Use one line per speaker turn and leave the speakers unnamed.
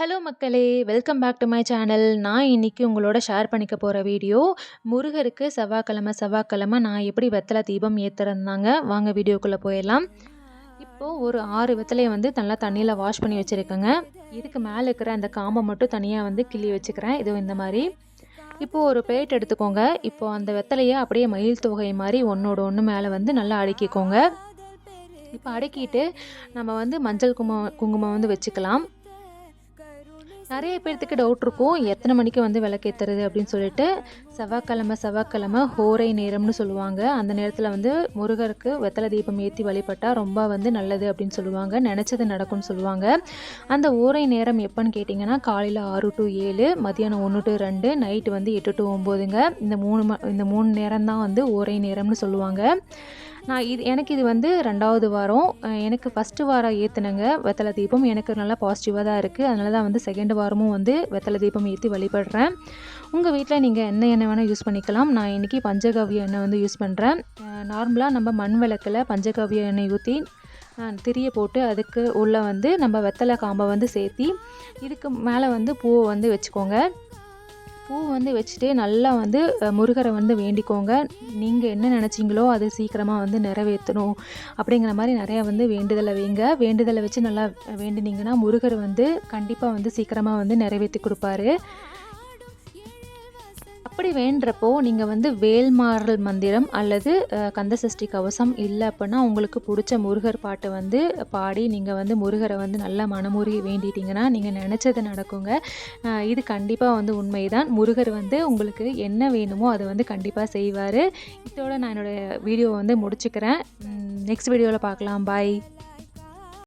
Hello மக்களே welcome back to my channel நான் இன்றைக்கி உங்களோட ஷேர் பண்ணிக்க போகிற வீடியோ முருகருக்கு செவ்வாய்க்கிழமை செவ்வாய்க்கிழமை நான் எப்படி வெத்தலை தீபம் ஏற்றுறந்தாங்க வாங்க வீடியோக்குள்ளே போயிடலாம். இப்போது ஒரு ஆறு வெத்தலையை வந்து நல்லா தண்ணியில் வாஷ் பண்ணி வச்சுருக்கேங்க. இதுக்கு மேலே இருக்கிற அந்த காம்பை மட்டும் தனியாக வந்து கிள்ளி வச்சுக்கிறேன். இது இந்த மாதிரி. இப்போது ஒரு பிளேட் எடுத்துக்கோங்க. இப்போது அந்த வெத்தலையை அப்படியே மயில் தொகை மாதிரி ஒன்றோட ஒன்று மேலே வந்து நல்லா அடுக்கிக்கோங்க. இப்போ அடுக்கிட்டு நம்ம வந்து மஞ்சள் குங்குமம் குங்குமம் வந்து வச்சுக்கலாம். நிறைய பேர்த்துக்கு டவுட் இருக்கும். எத்தனை மணிக்கு வந்து விளக்கேற்றுறது அப்படின்னு சொல்லிட்டு செவ்வாய்க்கிழமை செவ்வாய்க்கிழமை ஹோரை நேரம்னு சொல்லுவாங்க. அந்த நேரத்தில் வந்து முருகருக்கு வெத்தலை தீபம் ஏற்றி வழிபட்டால் ரொம்ப வந்து நல்லது அப்படின்னு சொல்லுவாங்க. நினச்சது நடக்கும்னு சொல்லுவாங்க. அந்த ஓரை நேரம் எப்போன்னு கேட்டிங்கன்னா காலையில் ஆறு டு ஏழு மதியானம் ஒன்று டு ரெண்டு நைட்டு வந்து எட்டு டு ஒம்போதுங்க. இந்த மூணு ம இந்த மூணு நேரம் தான் வந்து ஓரை நேரம்னு சொல்லுவாங்க. நான் இது எனக்கு இது வந்து ரெண்டாவது வாரம். எனக்கு ஃபஸ்ட்டு வாரம் ஏற்றுனங்க வெத்தலை தீபம் எனக்கு நல்லா பாசிட்டிவாக தான் இருக்குது அதனால தான் வந்து செகண்ட் வாரமும் வந்து வெத்தலை தீபம் ஏற்றி வழிபடுறேன். உங்கள் வீட்டில் நீங்கள் என்ன எண்ணெய் வேணால் யூஸ் பண்ணிக்கலாம். நான் இன்றைக்கி பஞ்சகவ்ய எண்ணெய் வந்து யூஸ் பண்ணுறேன் நார்மலாக நம்ம மண் விளக்கில் பஞ்சகவ்ய எண்ணெய் ஊற்றி திரியை போட்டு அதுக்கு உள்ளே வந்து நம்ம வெத்தலை காம்பை வந்து சேர்த்தி இதுக்கு மேலே வந்து பூவை வந்து வச்சுக்கோங்க. பூ வந்து வச்சுட்டு நல்லா வந்து முருகரை வந்து வேண்டிக்கோங்க. நீங்கள் என்ன நினச்சிங்களோ அது சீக்கிரமாக வந்து நிறைவேற்றணும். அப்படிங்கிற மாதிரி நிறையா வந்து வேண்டுதலை வைங்க. வேண்டுதலை வச்சு நல்லா வேண்டினீங்கன்னா முருகர் வந்து கண்டிப்பாக வந்து சீக்கிரமாக வந்து நிறைவேற்றி கொடுப்பாரு. அப்படி வேண்டுறப்போ நீங்கள் வந்து வேல்மாறல் மந்திரம் அல்லது கந்தசஷ்டி கவசம் இல்லை அப்படின்னா உங்களுக்கு பிடிச்ச முருகர் பாட்டை வந்து பாடி நீங்கள் வந்து முருகரை வந்து நல்லா மனமுருகி வேண்டிட்டீங்கன்னா நீங்கள் நினச்சது நடக்குங்க. இது கண்டிப்பாக வந்து உண்மைதான். முருகர் வந்து உங்களுக்கு என்ன வேணுமோ அதை வந்து கண்டிப்பாக செய்வார். இதோட நான் என்னோடய வீடியோவை வந்து முடிச்சுக்கிறேன். நெக்ஸ்ட் வீடியோவில் பார்க்கலாம். பாய்